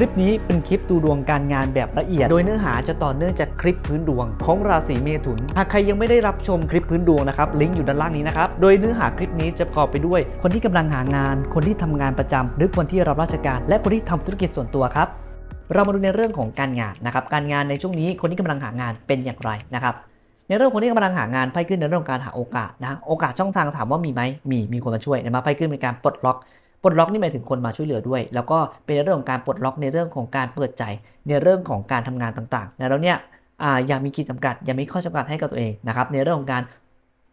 ลิปนี้เป็นคลิปดูดวงการงานแบบละเอียด โดยเนื้อหาจะต่อเนื่องจากคลิปพื้นดวง ของราศีเมถุน หากใครยังไม่ได้รับชมคลิปพื้นดวงนะครับ ลิงก์อยู่ด้านล่างนี้นะครับ โดยเนื้อหาคลิปนี้จะประกอบไปด้วย คนที่กำลังหางาน คนที่ทำงานประจำหรือคนที่รับราชการ และคนที่ทำธุรกิจส่วนตัวครับเรามาดูในเรื่องของการงานนะครับ การงานในช่วงนี้คนที่กำลังหางานเป็นอย่างไรนะครับ ในเรื่องคนที่กำลังหางานไพ่ขึ้นในเรื่องของการหาโอกาสนะ โอกาสช่องทางถามว่ามีไหมมี มีคนมาช่วยนะมาไพ่ขึ้นเป็นการปลดล็อก ปลดล็อกนี่หมายถึงคนมาช่วยเหลือด้วย แล้วก็เป็นเรื่องของการปลดล็อกในเรื่องของการเปิดใจ ในเรื่องของการทำงานต่างๆนะแล้วเนี่ยอย่ามีขีดจำกัดอย่ามีข้อจำกัดให้กับตัวเองนะครับในเรื่องของการ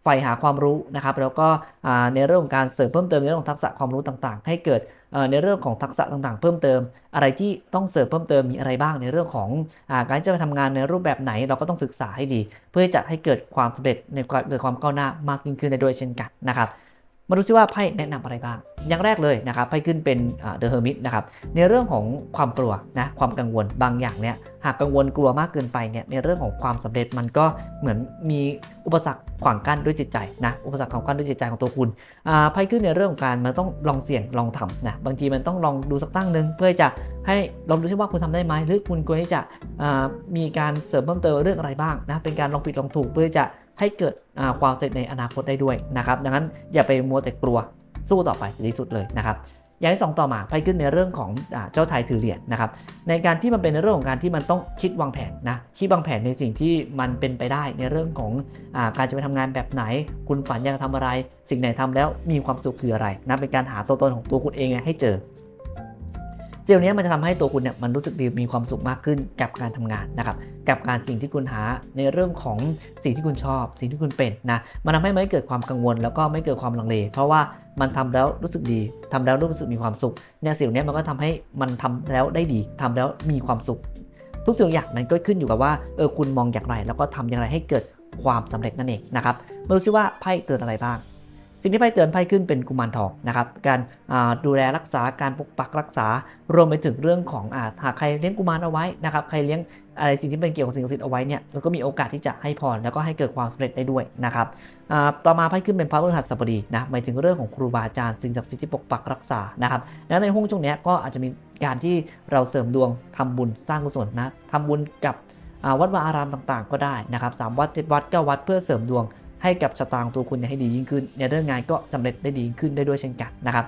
ใฝ่หาความรู้นะครับ แล้วก็ในเรื่องของการเสริมเพิ่มเติมในเรื่องของทักษะความรู้ต่างๆ ให้เกิดในเรื่องของทักษะต่างๆ เพิ่มเติม อะไรที่ต้องเสริมเพิ่มเติมมีอะไรบ้างในเรื่องของอการจะไปทำงานในรูปแบบไหนเราก็ต้องศึกษาให้ดี เพื่อจะให้เกิดความสำเร็จในเกิดความก้าวหน้ามากยิ่งขึ้นได้ด้วยเช่นกันนะครับ มาดูซิว่าไพ่แนะนำอะไรบ้าง อย่างแรกเลยนะครับไพ่ขึ้นเป็นเดอะเฮอร์มิตนะครับในเรื่องของความกลัวนะความกังวลบางอย่างเนี่ยหากกังวลกลัวมากเกินไปเนี่ยในเรื่องของความสำเร็จมันก็เหมือนมีอุปสรรคขวางกั้นด้วยจิตใจนะอุปสรรคขวางกั้นด้วยจิตใจของตัวคุณไพ่ขึ้นในเรื่องของการมันต้องลองเสี่ยงลองทำนะบางทีมันต้องลองดูสักตั้งหนึ่งเพื่อจะให้ลองดูซิว่าคุณทำได้ไหมหรือคุณควรที่จะมีการเสริมเพิ่มเติมเรื่องอะไรบ้างนะเป็นการลองผิดลองถูกเพื่อจะ ให้เกิดความสำเร็จในอนาคตได้ด้วยนะครับดังนั้นอย่าไปมัวแต่กลัวสู้ต่อไปดีที่สุดเลยนะครับอย่างที่สองต่อมาไพ่ขึ้นในเรื่องของอเจ้าไทยถือเหรียญนะครับในการที่มันเป็นในเรื่องของการที่มันต้องคิดวางแผนนะคิดวางแผนในสิ่งที่มันเป็นไปได้ในเรื่องของอาการจะไปทำงานแบบไหน คุณฝันอยากจะทำอะไร สิ่งไหนทำแล้วมีความสุขคืออะไรนะเป็นการหาตัวตนของตัวคุณเองให้เจอ เจลนี้มันจะทำให้ตัวคุณเนี่ยมันรู้สึกดีมีความสุขมากขึ้นกับการทำงานนะครับกับการสิ่งที่คุณหาในเรื่องของสิ่งที่คุณชอบ สิ่งที่คุณเป็นนะมันทำให้ไม่เกิดความกังวล แล้วก็ไม่เกิดความลังเล เพราะว่ามันทำแล้วรู้สึกดีทำแล้วรู้สึกมีความสุขเนี่ยสิ่งนี้มันก็ทำให้มันทำแล้วได้ดีทำแล้วมีความสุข ทุกสิ่งอย่างมันก็ขึ้นอยู่กับว่าเออคุณมองอย่างไร แล้วก็ทำอย่างไรให้เกิดความสำเร็จนั่นเองนะครับมาดูซิว่าไพ่เตือนอะไรบ้าง สิ่งที่ไพ่เตือนไพ่ขึ้นเป็นกุมารทองนะครับการดูแลรักษาการปกปักรักษารวมไปถึงเรื่องของอาหากใครเลี้ยงกุมารเอาไว้นะครับใครเลี้ยงอะไรสิ่งที่เป็นเกี่ยวกับสิ่งศักดิ์สิทธิ์เอาไว้เนี่ยมันก็มีโอกาสที่จะให้พรแล้วก็ให้เกิดความสำเร็จได้ด้วยนะครับต่อมาไพ่ขึ้นเป็นพระพฤหัสบดีนะหมายถึงเรื่องของครูบาอาจารย์สิ่งศักดิ์สิทธิ์ที่ปกปักรักษานะครับแล้วในห้องช่วงนี้ก็อาจจะมีการที่เราเสริมดวงทำบุญสร้างกุศลนะทำบุญกับวัดวาอารามต่างๆ ก็ได้นะครับสามวัดเจ็ดวัดเก้าวัดเพื่อเสริมดวง ให้กับชะตาของตัวคุณให้ดียิ่งขึ้น ในเรื่องงานก็สำเร็จได้ดีขึ้นได้ด้วยเช่นกันนะครับ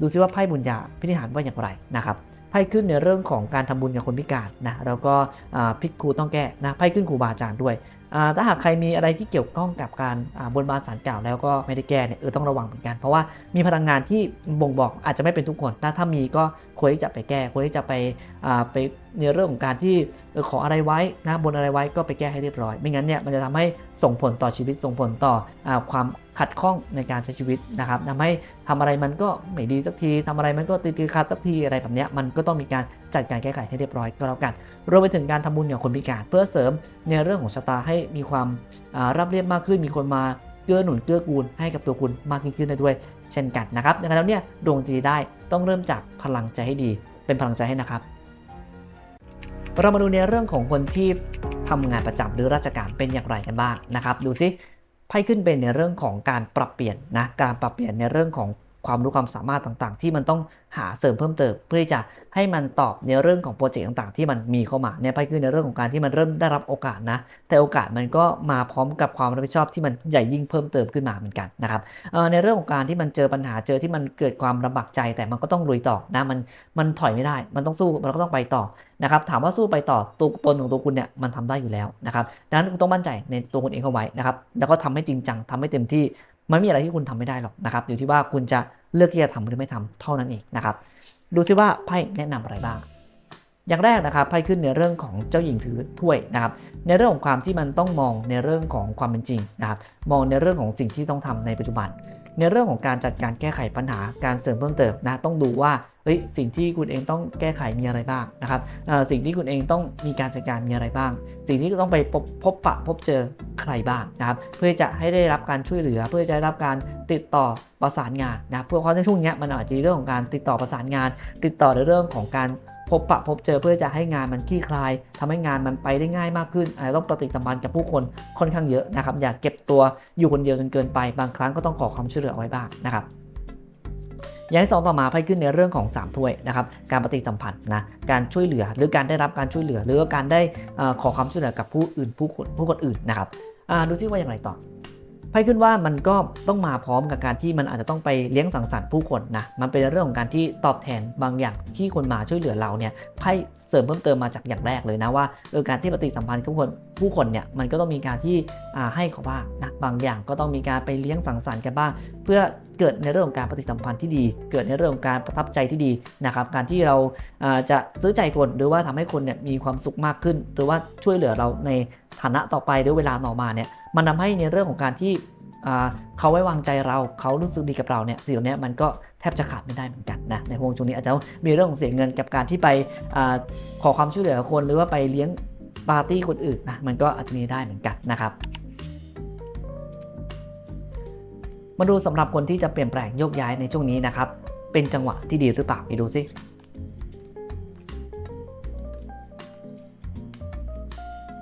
ดูซิว่าไพ่บุญญาพิธีหารว่าอย่างไรนะครับไพ่ขึ้นในเรื่องของการทำบุญกับคนพิการนะแล้วก็พิกครูต้องแก้นะไพ่ขึ้นครูบาอาจารย์ด้วยถ้าหากใครมีอะไรที่เกี่ยวข้องกับการบนบานสารกล่าวแล้วก็ไม่ได้แก้เนี่ยเออต้องระวังเหมือนกัน เพราะว่ามีพลังงานที่บ่งบอกอาจจะไม่เป็นทุกคนถ้าถ้ามีก็ควรที่จะไปแก้ควรที่จะไปไป ในเรื่องของการที่ขออะไรไว้นะบนอะไรไว้ก็ไปแก้ให้เรียบร้อย ไม่งั้นเนี่ยมันจะทำให้ส่งผลต่อชีวิตส่งผลต่ออความขัดข้องในการใช้ชีวิตนะครับทำให้ทำอะไรมันก็ไม่ดีสักทีทำอะไรมันก็ติดขัดสักทีอะไรแบบนี้มันก็ต้องมีการจัดการแก้ไขให้เรียบร้อยก็แล้วกันรวมไปถึงการทำบุญกับคนพิการ เพื่อเสริมในเรื่องของชะตาให้มีความรับเรียบมากขึ้น มีคนมาเกื้อหนุนเกื้อกูลให้กับตัวคุณมากยิ่งขึ้นได้ด้วย เช่นกันนะครับดังนั้นแล้วเนี่ยดวงดีได้ต้องเริ่มจากพลังใจให้ดี เป็นพลังใจให้นะครับ เรามาดูในเรื่องของคนที่ทำงานประจำหรือราชการเป็นอย่างไรกันบ้างนะครับ ดูซิไพ่ขึ้นเป็นในเรื่องของการปรับเปลี่ยนนะการปรับเปลี่ยนในเรื่องของความรู้ความสามารถต่างๆ ที่มันต้องหาเสริมเพิ่มเติมเพื่อที่จะให้มันตอบในเรื่องของโปรเจกต์ต่างๆ ที่มันมีเข้ามาเนี่ยไปคือในเรื่องของการที่มันเริ่มได้รับโอกาสนะ แต่โอกาสมันก็มาพร้อมกับความรับผิดชอบที่มันใหญ่ยิ่งเพิ่มเติมขึ้นมาเหมือนกันนะครับในเรื่องของการที่มันเจอปัญหาเจอที่มันเกิดความลำบากใจ แต่มันก็ต้องลุยต่อนะมันมันถอยไม่ได้ มันต้องสู้มันก็ต้องไปต่อ นะครับถามว่าสู้ไปต่อตัวตนของตัวคุณเนี่ยมันทำได้อยู่แล้วนะครับดังนั้นคุณต้องมั่นใจในตัวคุณเองเข้าไว้นะครับแล้วก็ทำให้จริงจังทำให้เต็มที่มันไม่มีอะไรที่คุณทำไม่ได้หรอกนะครับอยู่ที่ว่าคุณจะเลือกที่จะทำหรือไม่ทำเท่านั้นเองนะครับดูซิว่าไพ่แนะนำอะไรบ้าง อย่างแรกนะครับไพ่ขึ้นในเรื่องของเจ้าหญิงถือถ้วยนะครับในเรื่องของความที่มันต้องมองในเรื่องของความเป็นจริงนะครับมองในเรื่องของสิ่งที่ต้องทำในปัจจุบัน ในเรื่องของการจัดการแก้ไขปัญหาการเสริมเพิ่มเติมนะต้องดูว่าเฮ้ยสิ่งที่คุณเองต้องแก้ไขมีอะไรบ้างนะครับสิ่งที่คุณเองต้องมีการจัดการมีอะไรบ้าง สิ่งที่ต้องไปพบพบปะพบเจอใครบ้างนะครับเพื่อจะให้ได้รับการช่วยเหลือ เพื่อจะได้รับการติดต่อประสานงานนะเพื่อเพราะในช่วงนี้มันอาจจะเรื่องของการติดต่อประสานงาน ติดต่อในเรื่องของการ พบปะพบเจอเพื่อจะให้งานมันคลี่คลายทำให้งานมันไปได้ง่ายมากขึ้นอาจจะต้องปฏิสัมพันธ์กับผู้คนค่อนข้างเยอะนะครับ อย่าเก็บตัวอยู่คนเดียวจนเกินไป บางครั้งก็ต้องขอความช่วยเหลือไว้บ้างนะครับอย่างที่สองต่อมาไพ่ขึ้นในเรื่องของ 3 ถ้วยนะครับการปฏิสัมพันธ์นะการช่วยเหลือหรือการได้รับการช่วยเหลือ หรือการได้อ่อขอความช่วยเหลือกับผู้อื่นผู้คนผู้คนอื่นนะครับดูซิว่าอย่างไรต่อ ไพ่ขึ้นว่ามันก็ต้องมาพร้อมกับการที่มันอาจจะต้องไปเลี้ยงสังสรรค์ผู้คนนะมันเป็นเรื่องของการที่ตอบแทนบางอย่างที่คนมาช่วยเหลือเราเนี่ยไพ่ เสริมเพิ่มเติมมาจากอย่างแรกเลยนะว่าเออการที่ปฏิสัมพันธ์กับคนผู้คนเนี่ยมันก็ต้องมีการที่ให้เขาบ้างนะบางอย่างก็ต้องมีการไปเลี้ยงสังสรรค์กันบ้าง เพื่อเกิดในเรื่องของการปฏิสัมพันธ์ที่ดี เกิดในเรื่องของการประทับใจที่ดีนะครับการที่เราจะซื้อใจคนหรือว่าทำให้คนเนี่ยมีความสุขมากขึ้น หรือว่าช่วยเหลือเราในฐานะต่อไปหรือเวลาต่อมาเนี่ยมันทำให้ในเรื่องของการที่เขาไว้วางใจเราเขารู้สึกดีกับเราเนี่ยสิ่งนี้มันก็ แทบจะขาดไม่ได้เหมือนกันนะในวงช่วงนี้อาจจะมีเรื่องของเสียเงินกับการที่ไปอขอความช่วยเหลือคนหรือว่าไปเลี้ยงปาร์ตี้คนอื่นนะมันก็อาจจะมีได้เหมือนกันนะครับมาดูสำหรับคนที่จะเปลี่ยนแปลงโยกย้ายในช่วงนี้นะครับ เป็นจังหวะที่ดีหรือเปล่าไปดูซิ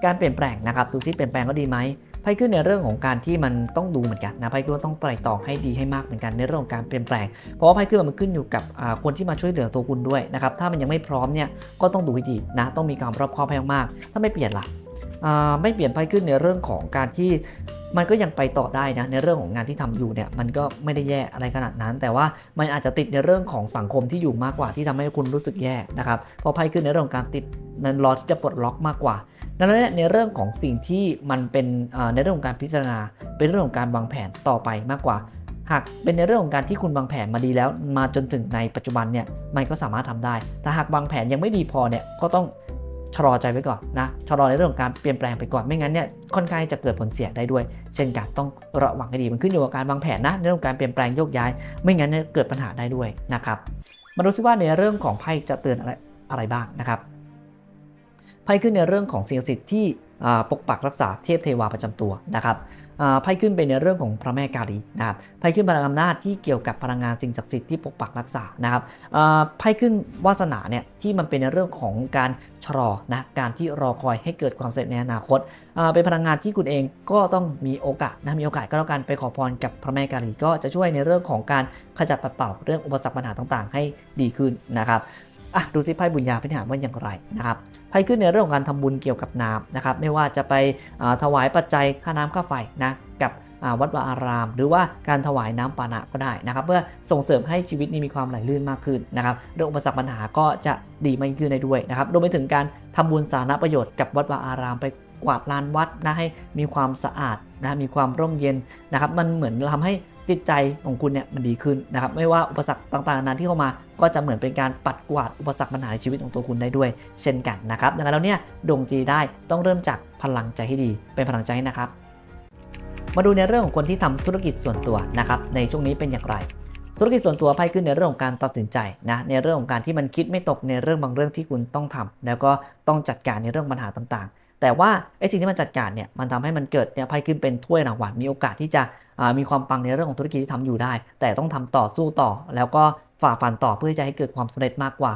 การเปลี่ยนแปลงนะครับดูซิเปลี่ยนแปลงก็ดีไหม ไพ่ขึ้นในเรื่องของการที่มันต้องดูเหมือนกันนะไพ่ขึ้นว่าต้องไตร่ตรองให้ดีให้มากเหมือนกันในเรื่องของการเปลี่ยนแปลง เพราะว่าไพ่ขึ้นมันขึ้นอยู่กับคนที่มาช่วยเหลือตัวคุณด้วยนะครับถ้ามันยังไม่พร้อมเนี่ยก็ต้องดูให้ดีนะต้องมีความรอบคอบให้มากๆถ้าไม่เปลี่ยนล่ะอ่าไม่เปลี่ยนไพ่ขึ้นในเรื่องของการที่มันก็ยังไปต่อได้นะในเรื่องของงานที่ทำอยู่เนี่ยมันก็ไม่ได้แย่อะไรขนาดนั้น แต่ว่ามันอาจจะติดในเรื่องของสังคมที่อยู่มากกว่าที่ทำให้คุณรู้สึกแย่นะครับพราะไพ่ขึ้นในเรื่องของการติดนั้นรอที่จะปลดล็อกมากกว่า ดังนั้นในเรื่องของสิ่งที่มันเป็นในเรื่องของการพิจารณา เป็นเรื่องของการวางแผนต่อไปมากกว่า หากเป็นในเรื่องของการที่คุณวางแผนมาดีแล้ว มาจนถึงในปัจจุบันเนี่ยมันก็สามารถทำได้ แต่หากวางแผนยังไม่ดีพอเนี่ยก็ต้องชะลอใจไว้ก่อนนะชะลอในเรื่องของการเปลี่ยนแปลงไปก่อนไม่งั้นเนี่ยค่อนข้างจะเกิดผลเสียได้ด้วย เช่นกันต้องระวังให้ดีมันขึ้นอยู่กับการวางแผนนะในเรื่องของการเปลี่ยนแปลงโยกย้าย ไม่งั้นเนี่ยเกิดปัญหาได้ด้วยนะครับมาดูซิว่าในเรื่องของไพ่จะเตือนอะไรอะไรบ้างนะครับ พ่ขึ้นในเรื่องของสิ่งศักดิ์สิทธิ์ที่ปกปักรักษาเทพเทวาประจำตัวนะครับไพ่ขึ้นเป็นในเรื่องของพระแม่กาลีนะครับไพ่ขึ้นพลังอำนาจที่เกี่ยวกับพลังงานสิ่งศักดิ์สิทธิ์ที่ปกปักรักษานะครับไพ่ขึ้นวาสนาเนี่ยที่มันเป็นในเรื่องของการชะลอนะการที่รอคอยให้เกิดความสำเร็จในอนาคตเป็นพลังงานที่คุณเองก็ต้องมีโอกาสนะมีโอกาสก็แล้วกันไปขอพรกับพระแม่กาลีก็จะช่วยในเรื่องของการขจัดปัดเป่าเรื่องอุปสรรคปัญหาต่างๆ ให้ดีขึ้นนะครับ อะดูซิไพ่บุญญาพิหารว่าอย่างไรนะครับไพ่ขึ้นในเรื่องของการทำบุญเกี่ยวกับน้ำนะครับไม่ว่าจะไปถวายปัจจัยค่าน้ำค่าไฟนะกับวัดวาอาราม หรือว่าการถวายน้ำปานะก็ได้นะครับ เพื่อส่งเสริมให้ชีวิตนี้มีความไหลลื่นมากขึ้นนะครับเรื่องอุปสรรคปัญหาก็จะดีมากขึ้นได้ด้วยนะครับรวมไปถึงการทำบุญสาธารณประโยชน์กับวัดวาอารามไปกวาดลานวัดนะให้มีความสะอาดนะมีความร่มเย็นนะครับ มันเหมือนทำให้ จิตใจของคุณเนี่ยมันดีขึ้นนะครับไม่ว่าอุปสรรคต่างๆนานาที่เข้ามา ก็จะเหมือนเป็นการปัดกวาดอุปสรรคปัญหาในชีวิตของตัวคุณได้ด้วย เช่นกันนะครับดังนั้นแล้วเนี่ยดวงจีได้ต้องเริ่มจากพลังใจให้ดีเป็นพลังใจนะครับ มาดูในเรื่องของคนที่ทำธุรกิจส่วนตัวนะครับในช่วงนี้เป็นอย่างไรธุรกิจส่วนตัวไพ่ขึ้นในเรื่องของการตัดสินใจนะในเรื่องของการที่มันคิดไม่ตกในเรื่องบางเรื่องที่คุณต้องทำแล้วก็ต้องจัดการในเรื่องปัญหาต่างๆ แต่ว่าไอ้สิ่งที่มันจัดการเนี่ยมันทำให้มันเกิดเนี่ยภัยขึ้นเป็นถ้วยรางวัลมีโอกาสที่จะมีความปังในเรื่องของธุรกิจที่ทำอยู่ได้ แต่ต้องทำต่อสู้ต่อ แล้วก็ฝ่าฟันต่อเพื่อจะให้เกิดความสำเร็จมากกว่า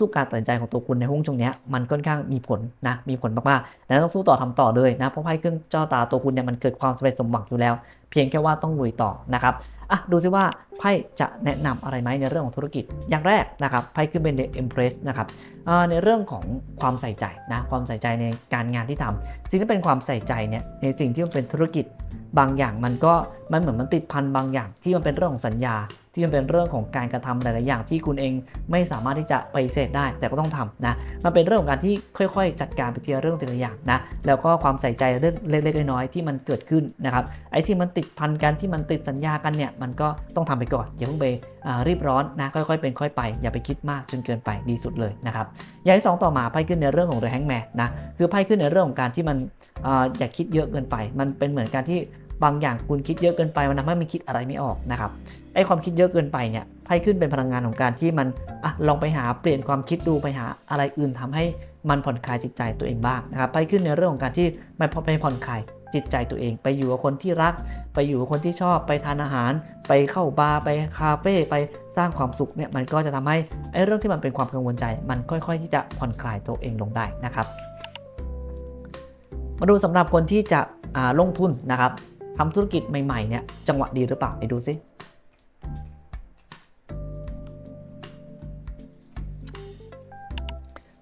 ทุกๆ การตัดสินใจของตัวคุณในห่วงช่วงนี้มันค่อนข้างมีผลนะมีผลมากๆแล้วต้องสู้ต่อทำต่อเลยนะเพราะไพ่เครื่องเจ้าตาตัวคุณเนี่ยมันเกิดความสำเร็จสมหวังอยู่แล้ว เพียงแค่ว่าต้องลุยต่อนะครับอะดูซิว่าไพ่จะแนะนำอะไรไหมในเรื่องของธุรกิจอย่างแรกนะครับไพ่ขึ้นเป็น The Empress นะครับในเรื่องของความใส่ใจนะความใส่ใจในการงานที่ทำสิ่งที่เป็นความใส่ใจเนี่ยในสิ่งที่มันเป็นธุรกิจบางอย่างมันก็มันเหมือนมันติดพันบางอย่างที่มันเป็นเรื่องของสัญญา ที่มันเป็นเรื่องของการกระทำหลาย ๆ อย่างที่คุณเองไม่สามารถที่จะไปเสธได้ แต่ก็ต้องทำนะมันเป็นเรื่องของการที่ค่อย ๆ จัดการไปทีละเรื่องทีละอย่างนะแล้วก็ความใส่ใจเรื่องเล็ก ๆ น้อย ๆ ที่มันเกิดขึ้นนะครับไอ้ที่มันติดพันกันที่มันติดสัญญากันเนี่ยมันก็ต้องทำไปก่อนอย่าเพิ่งไปรีบร้อนนะค่อย ๆ เป็นค่อยไป อย่าไปคิดมากจนเกินไปดีสุดเลยนะครับอย่างที่สองต่อมาไพ่ขึ้นในเรื่องของ The Hangman นะคือไพ่ขึ้นในเรื่องของการที่มันออย่าคิดเยอะเกินไป มันเป็นเหมือนการที่ บางอย่างคุณคิดเยอะเกินไปมันทำให้มันคิดอะไรไม่ออกนะครับไอ้ความคิดเยอะเกินไปเนี่ยไพ่ขึ้นเป็นพลังงานของการที่มันอะลองไปหาเปลี่ยนความคิดดูไปหาอะไรอื่นทำให้มันผ่อนคลายจิตใจตัวเองบ้างนะครับไพ่ขึ้นในเรื่องของการที่ไม่ไปผ่อนคลายจิตใจตัวเอง ไปอยู่กับคนที่รัก ไปอยู่กับคนที่ชอบไปทานอาหาร ไปเข้าบาร์ไปคาเฟ่ไปสร้างความสุขเนี่ยมันก็จะทำให้ไอ้เรื่องที่มันเป็นความกังวลใจ มันค่อย ๆ ที่จะผ่อนคลายตัวเองลงได้นะครับ มาดูสำหรับคนที่จะลงทุนนะครับ ทำธุรกิจใหม่ๆเนี่ยจังหวะดีหรือเปล่าไปดูซิ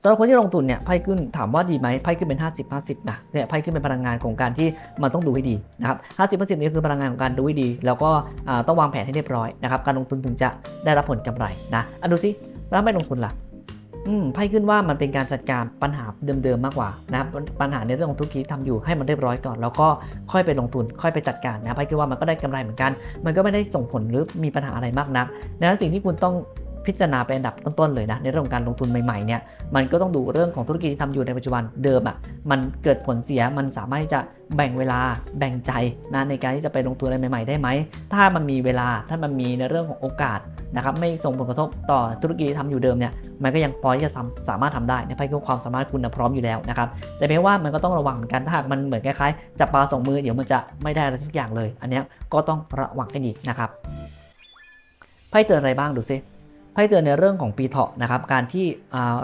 สำหรับคนที่ลงทุนเนี่ยไพ่ขึ้นถามว่าดีไหมไพ่ขึ้นเป็น 50 50นะเนี่ยไพ่ขึ้นเป็นพลังงานของการที่มันต้องดูให้ดีนะครับ50 50นี่คือพลังงานของการดูให้ดี แล้วก็ต้องวางแผนให้เรียบร้อยนะครับการลงทุนถึงจะได้รับผลกำไรนะอะดูซิแล้วไม่ลงทุนล่ะ ไพ่ขึ้นว่ามันเป็นการจัดการปัญหาเดิมๆมากกว่านะครับปัญหาในเรื่องของธุรกิจที่ทำอยู่ให้มันเรียบร้อยก่อน แล้วก็ค่อยไปลงทุนค่อยไปจัดการนะไพ่ขึ้นว่ามันก็ได้กำไรเหมือนกัน มันก็ไม่ได้ส่งผลหรือมีปัญหาอะไรมากนักดังนั้นสิ่งที่คุณต้อง พิจารณาเป็นอันดับต้นๆเลยนะในเรื่องของการลงทุนใหม่ๆเนี่ยมันก็ต้องดูเรื่องของธุรกิจที่ทำอยู่ในปัจจุบันเดิมอะ่ะมันเกิดผลเสียมันสามารถที่จะแบ่งเวลาแบ่งใจนะในการที่จะไปลงทุนอะไรใหม่ๆได้ไหมถ้ามันมีเวลาถ้ามันมีในเรื่องของโอกาสนะครับไม่ส่งผลกระทบต่อธุรกิจที่ทำอยู่เดิมเนี่ยมันก็ยังพอที่จะสามารถทำได้ในไพ่คือความสามารถคุณนะพร้อมอยู่แล้วนะครับแต่เพียงว่ามันก็ต้องระวังเหมือนกันถ้าหากมันเหมือนคล้ายๆจับปลาสองมือเดี๋ยวมันจะไม่ได้อะไรสักอย่างเลย อันนี้ก็ต้องระวังให้ดีนะครับไพ่เตือนอะไรบ้างดูซิ ไพ่เตือนในเรื่องของปีเถาะนะครับ การที่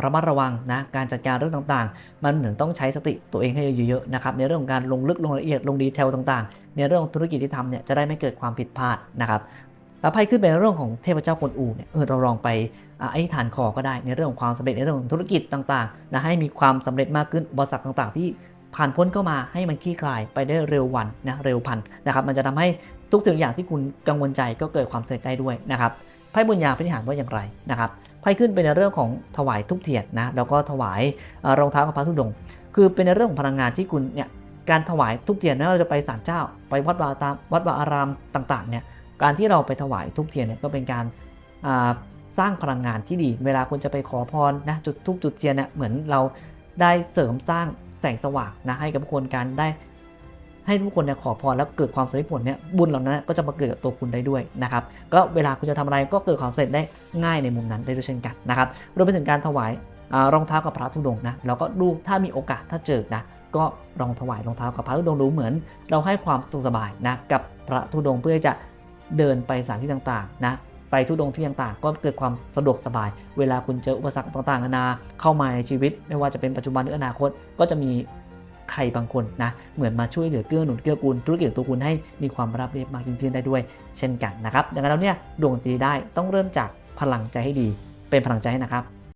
ระมัดระวังนะ การจัดการเรื่องต่างๆ มันเหมือนต้องใช้สติตัวเองให้เยอะๆนะครับ ในเรื่องของการลงลึกลงละเอียดลงดีเทลต่างๆ ในเรื่องธุรกิจที่ทำเนี่ยจะได้ไม่เกิดความผิดพลาดนะครับแล้วไพ่ขึ้นเป็นเรื่องของเทพเจ้ากวนอูเนี่ยเออเราลองไปอ่าอธิษฐานขอก็ได้ ในเรื่องของความสำเร็จในเรื่องของธุรกิจต่างๆนะให้มีความสำเร็จมากขึ้นอุปสรรคต่างๆ ที่ผ่านพ้นเข้ามาให้มันคลี่คลายไปได้เร็ววันนะเร็วพันนะครับ มันจะทำให้ทุกสิ่งอย่างที่คุณกังวลใจก็เกิดความสำเร็จได้ด้วยนะครับ ไพ่บุญญาพิธีหารว่าอย่างไรนะครับไพ่ขึ้นเป็นในเรื่องของถวายทุกเทียนนะแล้วก็ถวายรองเท้ากับพระธุดง คือเป็นในเรื่องของพลังงานที่คุณเนี่ยการถวายทุกเทียนไม่ว่าเราจะไปศาลเจ้า ไปวัดวาตามวัดวาอารามต่างๆเนี่ยการที่เราไปถวายทุกเทียนเนี่ยก็เป็นการสร้างพลังงานที่ดี เวลาคุณจะไปขอพรนะจุดทุกจุดเทียนเนี่ยเหมือนเราได้เสริมสร้างแสงสว่างนะให้กับคนการได้ ให้ทุกคนเนี่ยขอพรแล้วเกิดความสำเร็จผลเนี่ยบุญเหล่านั้นก็จะมาเกิดกับตัวคุณได้ด้วยนะครับก็เวลาคุณจะทำอะไรก็เกิดความสำเร็จได้ง่ายในมุมนั้นได้ด้วยเช่นกันนะครับรวมไปถึงการถวายรองเท้ากับพระธุดงนะแล้วก็ดูถ้ามีโอกาสถ้าเจอนะก็ลองถวายรองเท้ากับพระธุดงดูเหมือน เราให้ความสุขสบายนะกับพระธุดงเพื่อจะเดินไปสถานที่ต่างๆนะไปธุดงที่ต่างๆ ก็เกิดความสะดวกสบาย เวลาคุณเจออุปสรรคต่างๆนานาเข้ามาในชีวิต ไม่ว่าจะเป็นปัจจุบันหรืออนาคต ก็จะมี ใครบางคนนะเหมือนมาช่วยเหลือเกื้อหนุนเกื้อกูลธุรกิจของตัวคุณให้มีความรับเรียบมากยิ่งขึ้นได้ด้วย เช่นกันนะครับดังนั้นแล้วเนี่ยดวงสีได้ต้องเริ่มจากพลังใจให้ดี เป็นพลังใจให้นะครับ